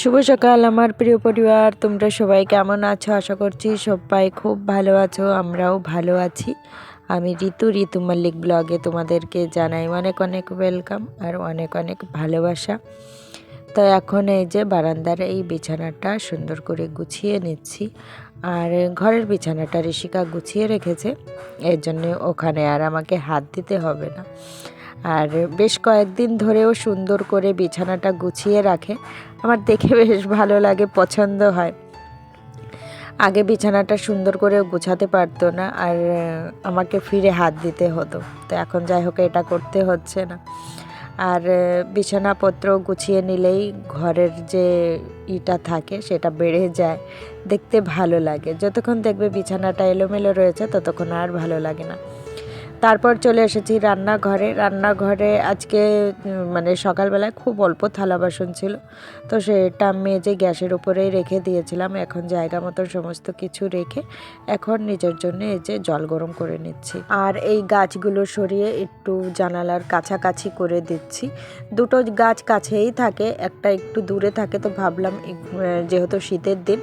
শুভ সকাল আমার প্রিয় পরিবার। তোমরা সবাই কেমন আছো? আশা করছি সবাই খুব ভালো আছো, আমরাও ভালো আছি। আমি ঋতু ঋতু মল্লিক ব্লগে তোমাদেরকে জানাই অনেক অনেক ওয়েলকাম আর অনেক অনেক ভালোবাসা। তো এখন এই যে বারান্দার এই বিছানাটা সুন্দর করে গুছিয়ে নিচ্ছি। আর ঘরের বিছানাটা ঋষিকা গুছিয়ে রেখেছে। এর জন্য ওখানে আর আমাকে হাত দিতে হবে না। আর বেশ কয়েকদিন ধরেও সুন্দর করে বিছানাটা গুছিয়ে রাখে। আমার দেখে বেশ ভালো লাগে, পছন্দ হয়। আগে বিছানাটা সুন্দর করে গুছাতে পারতো না, আর আমাকে ফিরে হাত দিতে হতো। তো এখন যাই হোক, এটা করতে হচ্ছে না। আর বিছানাপত্র গুছিয়ে নিলেই ঘরের যে ইটা থাকে, সেটা বেড়ে যায়। দেখতে ভালো লাগে। যতক্ষণ দেখবে বিছানাটা এলোমেলো রয়েছে, ততক্ষণ আর ভালো লাগে না। তারপর চলে এসেছি রান্নাঘরে। রান্নাঘরে আজকে মানে সকালবেলায় খুব অল্প থালা বাসন ছিল। তো সেটা মেজে গ্যাসের উপরেই রেখে দিয়েছিলাম। এখন জায়গা মতো সমস্ত কিছু রেখে এখন নিজের জন্য এই যে জল গরম করে নিচ্ছি। আর এই গাছগুলো সরিয়ে একটু জানালার কাছাকাছি করে দিচ্ছি। দুটো গাছ কাছেই থাকে, একটা একটু দূরে থাকে। তো ভাবলাম যেহেতু শীতের দিন,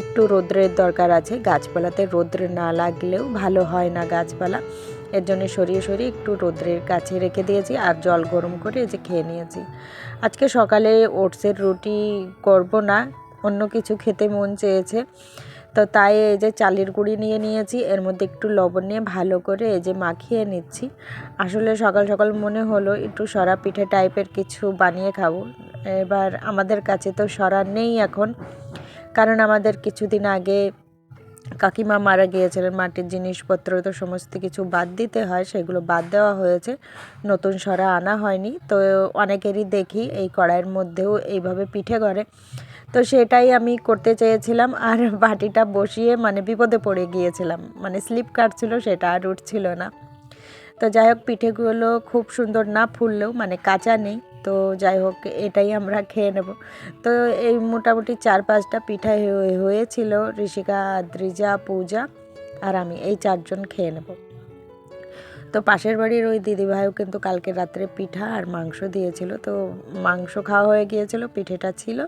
একটু রোদ্রের দরকার আছে। গাছপালাতে রোদ্র না লাগলেও ভালো হয় না গাছপালা। এর জন্য সরিয়ে সরিয়ে একটু রোদ্রের কাছে রেখে দিয়েছি আর জল গরম করে এই যে খেয়ে নিয়েছি। আজকে সকালে ওটসের রুটি করব না, অন্য কিছু খেতে মন চেয়েছে। তো তাই এই যে চালের গুঁড়ি নিয়ে নিয়েছি, এর মধ্যে একটু লবণ নিয়ে ভালো করে এই যে মাখিয়ে নিচ্ছি। আসলে সকাল সকাল মনে হলো একটু সরা পিঠে টাইপের কিছু বানিয়ে খাব। এবার আমাদের কাছে তো সরা নেই এখন, কারণ আমাদের কিছুদিন আগে কাকিমা মারা গিয়েছিলেন, মাটির জিনিসপত্র তো সমস্ত কিছু বাদ দিতে হয়, সেগুলো বাদ দেওয়া হয়েছে। নতুন সরা আনা হয়নি। তো অনেকেরই দেখি এই কড়াইয়ের মধ্যেও এইভাবে পিঠে করে। তো সেটাই আমি করতে চেয়েছিলাম আর বাটিটা বসিয়ে মানে বিপদে পড়ে গিয়েছিলাম। মানে স্লিপ কাটছিল, সেটা আর উঠছিল না। তো যাই হোক, পিঠেগুলো খুব সুন্দর না ফুললেও মানে কাঁচা নেই। তো যাই হোক, এটাই আমরা খেয়ে নেব। তো এই মোটামুটি চার পাঁচটা পিঠা হয়েছিল, ঋষিকা দ্রিজা পূজা আর আমি, এই চারজন খেয়ে নেব। তো পাশের বাড়ির ওই দিদিভাইও কিন্তু কালকে রাত্রে পিঠা আর মাংস দিয়েছিল। তো মাংস খাওয়া হয়ে গিয়েছিল, পিঠেটা ছিল।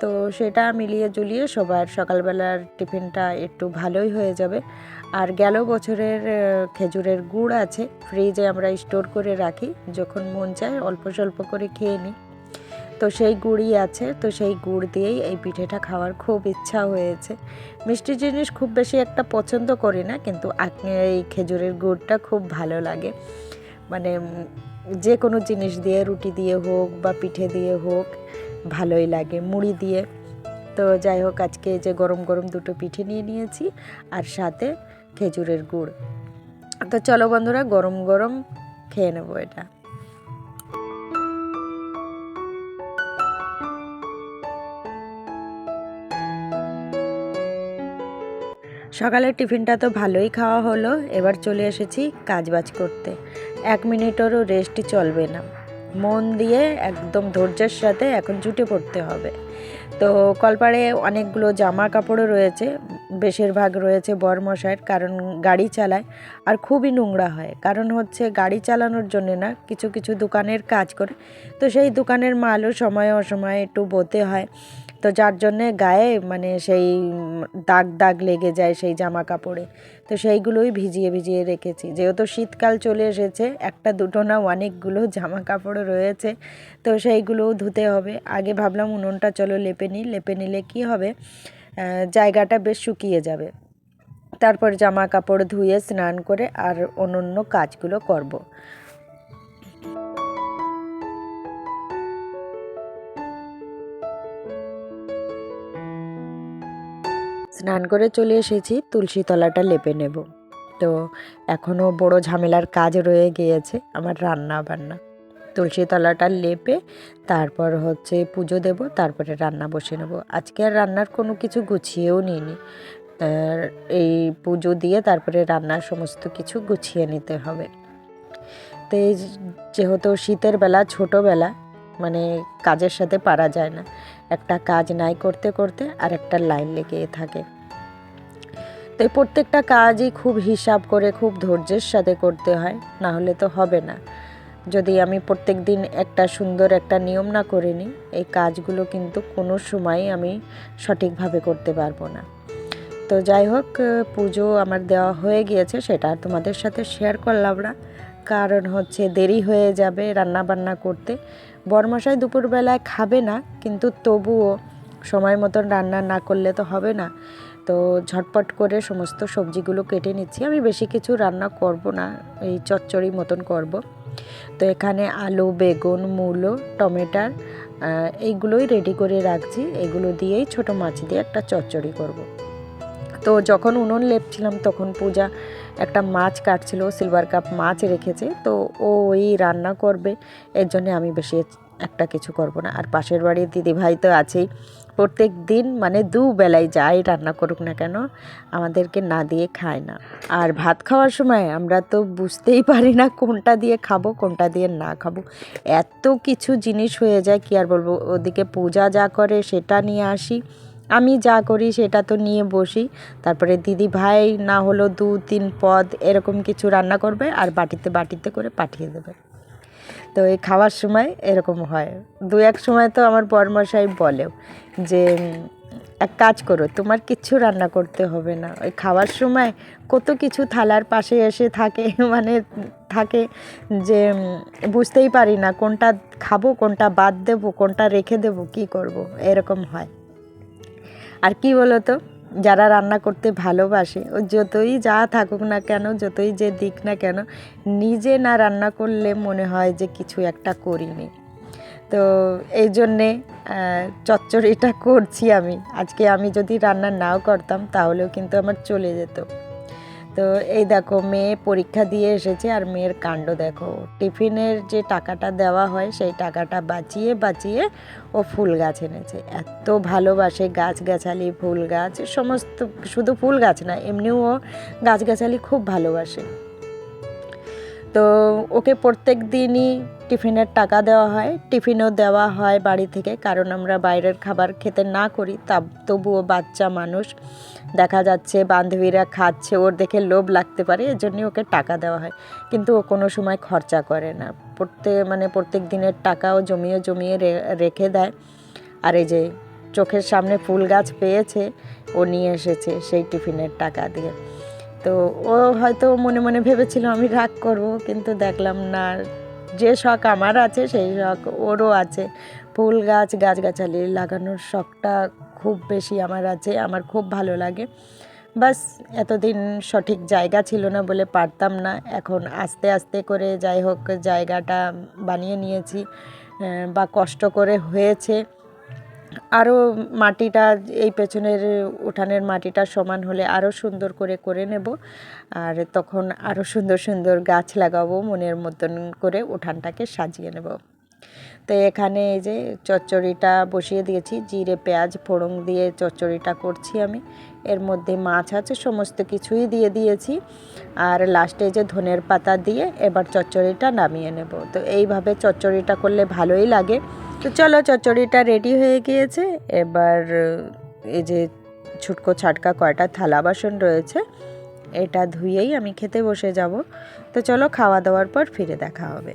তো সেটা মিলিয়ে জুলিয়ে সবার সকালবেলার টিফিনটা একটু ভালোই হয়ে যাবে। আর গেল বছরের খেজুরের গুড় আছে ফ্রিজে আমরা স্টোর করে রাখি, যখন মন চায় অল্প স্বল্প করে খেয়ে নিই। তো সেই গুড়ই আছে, তো সেই গুড় দিয়েই এই পিঠেটা খাওয়ার খুব ইচ্ছা হয়েছে। মিষ্টি জিনিস খুব বেশি একটা পছন্দ করি না, কিন্তু এই খেজুরের গুড়টা খুব ভালো লাগে। মানে যে কোনো জিনিস দিয়ে, রুটি দিয়ে হোক বা পিঠে দিয়ে হোক, ভালোই লাগে, মুড়ি দিয়ে। তো যাই হোক, আজকে যে গরম গরম দুটো পিঠে নিয়ে নিয়েছি, আর সাথে খেজুরের গুড়। তো চলো বন্ধুরা, গরম গরম খেয়ে নেব এটা। সকালের টিফিনটা তো ভালোই খাওয়া হলো, এবার চলে এসেছি কাজবাজ করতে। এক মিনিটেরও রেস্ট চলবে না। মন দিয়ে একদম ধৈর্যের সাথে এখন জুটে পড়তে হবে। তো কলপাড়ে অনেকগুলো জামা কাপড়ও রয়েছে, বেশিরভাগ রয়েছে বরমশাইয়ের, কারণ গাড়ি চালায় আর খুবই নোংরা হয়। কারণ হচ্ছে গাড়ি চালানোর জন্য না, কিছু কিছু দোকানের কাজ করে, তো সেই দোকানের মালও সময়ে অসময়ে একটু বতে হয়। তো যার জন্যে গায়ে মানে সেই দাগ দাগ লেগে যায় সেই জামা কাপড়ে। তো সেইগুলোই ভিজিয়ে ভিজিয়ে রেখেছি। যেহেতু শীতকাল চলে এসেছে, একটা দুটো না অনেকগুলো জামা কাপড় রয়েছে, তো সেইগুলোও ধুতে হবে। আগে ভাবলাম উনুনটা চলো লেপে নিই। লেপে নিলে কি হবে? জায়গাটা বেশ শুকিয়ে যাবে। তারপর জামা কাপড় ধুয়ে স্নান করে আর অন্য কাজগুলো করব। স্নান করে চলে এসেছি। তুলসী তলাটা লেপে নেব। তো এখনও বড় ঝামেলার কাজ রয়ে গিয়েছে আমার রান্না বান্না তুলসী তলাটা লেপে তারপর হচ্ছে পুজো দেব, তারপরে রান্না বসে নেব। আজকে আর রান্নার কোনো কিছু গুছিয়েও নিইনি। এই পুজো দিয়ে তারপরে রান্নার সমস্ত কিছু গুছিয়ে নিতে হবে। তো এই যেহেতু শীতের বেলা, ছোটোবেলা মানে কাজের সাথে পারা যায় না। একটা কাজ নাই করতে করতে আর একটা লাইন লেগে থাকে। তো প্রত্যেকটা কাজই খুব হিসাব করে, খুব ধৈর্যের সাথে করতে হয়, না হলে তো হবে না। যদি আমি প্রত্যেক দিন একটা সুন্দর একটা নিয়ম না করে নিই, এই কাজগুলো কিন্তু কোনো সময় আমি সঠিকভাবে করতে পারব না। তো যাই হোক, পুজো আমার দেওয়া হয়ে গিয়েছে, সেটা আর তোমাদের সাথে শেয়ার করলাম না। কারণ হচ্ছে দেরি হয়ে যাবে রান্না বান্না করতে। বরমশাই দুপুরবেলায় খাবে না, কিন্তু তবুও সময় মতন রান্না না করলে তো হবে না। তো ঝটপট করে সমস্ত সবজিগুলো কেটে নিচ্ছি। আমি বেশি কিছু রান্না করব না, এই চচ্চড়ি মতন করব। তো এখানে আলু, বেগুন, মূলো, টমেটার এইগুলোই রেডি করে রাখছি এগুলো দিয়েই ছোট মাছ দিয়ে একটা চচ্চড়ি করব। তো যখন উনুন লেপছিলাম তখন পূজা একটা মাছ কাটছিল সিলভার কাপ মাছ রেখেছে তো ও ওই রান্না করবে, এর জন্যে আমি বেশি একটা কিছু করব না। আর পাশের বাড়ির দিদিভাই তো আছেই। প্রত্যেক দিন মানে দু বেলায় যাই, রান্না করুক না কেন, আমাদেরকে না দিয়ে খায় না। আর ভাত খাওয়ার সময় আমরা তো বুঝতেই পারি না কোনটা দিয়ে খাব, কোনটা দিয়ে না খাব। এত কিছু জিনিস হয়ে যায়, কি আর বলব, ওদিকে পূজা যা করে সেটা নিয়ে আসি। আমি যা করি সেটা তো নিয়ে বসি। তারপরে দিদি ভাই না হলো দু তিন পদ এরকম কিছু রান্না করবে আর বাটিতে বাটিতে করে পাঠিয়ে দেবে। তো এই খাওয়ার সময় এরকম হয়। দু এক সময় তো আমার বরমশাই বলেও যে, এক কাজ করো, তোমার কিচ্ছু রান্না করতে হবে না। ওই খাওয়ার সময় কত কিছু থালার পাশে এসে থাকে মানে থাকে যে, বুঝতেই পারি না কোনটা খাব, কোনটা বাদ দেবো, কোনটা রেখে দেবো, কি করব? এরকম হয়। আর কি বলো তো যারা রান্না করতে ভালোবাসে, ও যতই যা থাকুক না কেন, যতই যে দিক না কেন, নিজে না রান্না করলে মনে হয় যে কিছু একটা করিনি। তো এই জন্যে চচ্চড়িটা করছি আমি। আজকে আমি যদি রান্না নাও করতাম, তাহলেও কিন্তু আমার চলে যেত। তো এই দেখো, মেয়ে পরীক্ষা দিয়ে এসেছে আর মেয়ের কাণ্ড দেখো। টিফিনের যে টাকাটা দেওয়া হয়, সেই টাকাটা বাঁচিয়ে বাঁচিয়ে ও ফুল গাছ এনেছে। এত ভালোবাসে গাছগাছালি, ফুল গাছ, সমস্ত, শুধু ফুল গাছ না, এমনিও ও গাছগাছালি খুব ভালোবাসে। তো ওকে প্রত্যেক দিনই টিফিনের টাকা দেওয়া হয়, টিফিনও দেওয়া হয় বাড়ি থেকে। কারণ আমরা বাইরের খাবার খেতে না করি, তা তবুও বাচ্চা মানুষ, দেখা যাচ্ছে বান্ধবীরা খাচ্ছে, ওর দেখে লোভ লাগতে পারে এর জন্য ওকে টাকা দেওয়া হয়। কিন্তু ও কোনো সময় খরচা করে না। প্রত্যেক মানে প্রত্যেক দিনের টাকাও জমিয়ে জমিয়ে রেখে দেয়। আর এই যে চোখের সামনে ফুল গাছ পেয়েছে, ও নিয়ে এসেছে সেই টিফিনের টাকা দিয়ে। তো ও হয়তো মনে মনে ভেবেছিল, আমি রাগ করব। কিন্তু দেখলাম না যে শখ আমার আছে, সেই শখ ওরও আছে। ফুল গাছ, গাছগাছালি লাগানোর শখটা খুব বেশি আমার আছে, আমার খুব ভালো লাগে। বাস, এতদিন সঠিক জায়গা ছিল না বলে পারতাম না। এখন আস্তে আস্তে করে যাই হোক, জায়গাটা বানিয়ে নিয়েছি বা কষ্ট করে হয়েছে। আরও মাটিটা, এই পেছনের উঠানের মাটিটা সমান হলে আরও সুন্দর করে করে নেব। আর তখন আরও সুন্দর সুন্দর গাছ লাগাবো, মনের মতন করে উঠানটাকে সাজিয়ে নেব। তো এখানে এই যে চচ্চড়িটা বসিয়ে দিয়েছি, জিরে, পেঁয়াজ, ফোড়ন দিয়ে চচ্চড়িটা করছি আমি। এর মধ্যে মাছ আছে, সমস্ত কিছুই দিয়ে দিয়েছি। আর লাস্টে যে ধনের পাতা দিয়ে এবার চচ্চড়িটা নামিয়ে নেব। তো এইভাবে চচ্চড়িটা করলে ভালোই লাগে। তো চলো চচ্চড়িটা রেডি হয়ে গিয়েছে। এবার, এই যে ছুটকো ছাটকা কয়টা থালা বাসন রয়েছে, এটা ধুয়েই আমি খেতে বসে যাব। তো চলো খাওয়া দাওয়ার পর ফিরে দেখা হবে।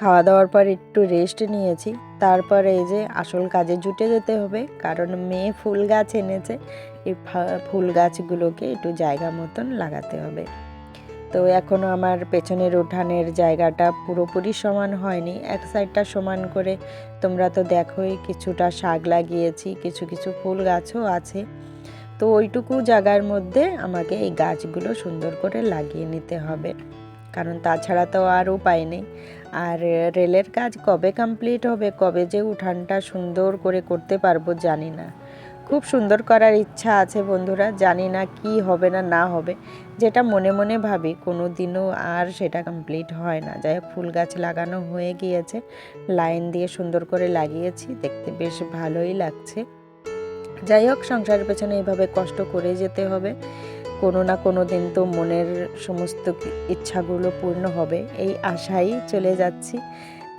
খাওয়া দাওয়ার পর একটু রেস্ট নিয়েছি। তারপরে এই যে আসল কাজে জুটে যেতে হবে, কারণ মেয়ে ফুল গাছ এনেছে এই ফুল গাছগুলোকে একটু জায়গা মতন লাগাতে হবে। তো এখনও আমার পেছনের উঠানের জায়গাটা পুরোপুরি সমান হয়নি, এক সাইডটা সমান করে তোমরা তো দেখোই কিছুটা শাক লাগিয়েছি, কিছু কিছু ফুল গাছও আছে। তো ওইটুকু জায়গার মধ্যে আমাকে এই গাছগুলো সুন্দর করে লাগিয়ে নিতে হবে, কারণ তাছাড়া তো আর উপায় নেই। আর রেলের কাজ কবে কমপ্লিট হবে, কবে যে উঠানটা সুন্দর করে করতে পারব জানি না। খুব সুন্দর করার ইচ্ছা আছে বন্ধুরা, জানি না কি হবে না না হবে। যেটা মনে মনে ভাবি কোনো দিনও আর সেটা কমপ্লিট হয় না। যাই হোক, ফুল গাছ লাগানো হয়ে গিয়েছে। লাইন দিয়ে সুন্দর করে লাগিয়েছি, দেখতে বেশ ভালোই লাগছে। যাই হোক, সংসারের পেছনে এইভাবে কষ্ট করে যেতে হবে। কোনো না কোনো দিন তো মনের সমস্ত ইচ্ছাগুলো পূর্ণ হবে, এই আশাই চলে যাচ্ছি।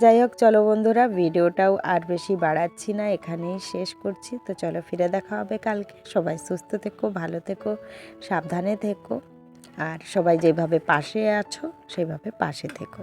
যাই হোক, চলো বন্ধুরা, ভিডিওটাও আর বেশি বাড়াচ্ছি না, এখানেই শেষ করছি। তো চলো ফিরে দেখা হবে কালকে। সবাই সুস্থ থেকো, ভালো থেকো, সাবধানে থেকো, আর সবাই যেভাবে পাশে আছো, সেভাবে পাশে থেকো।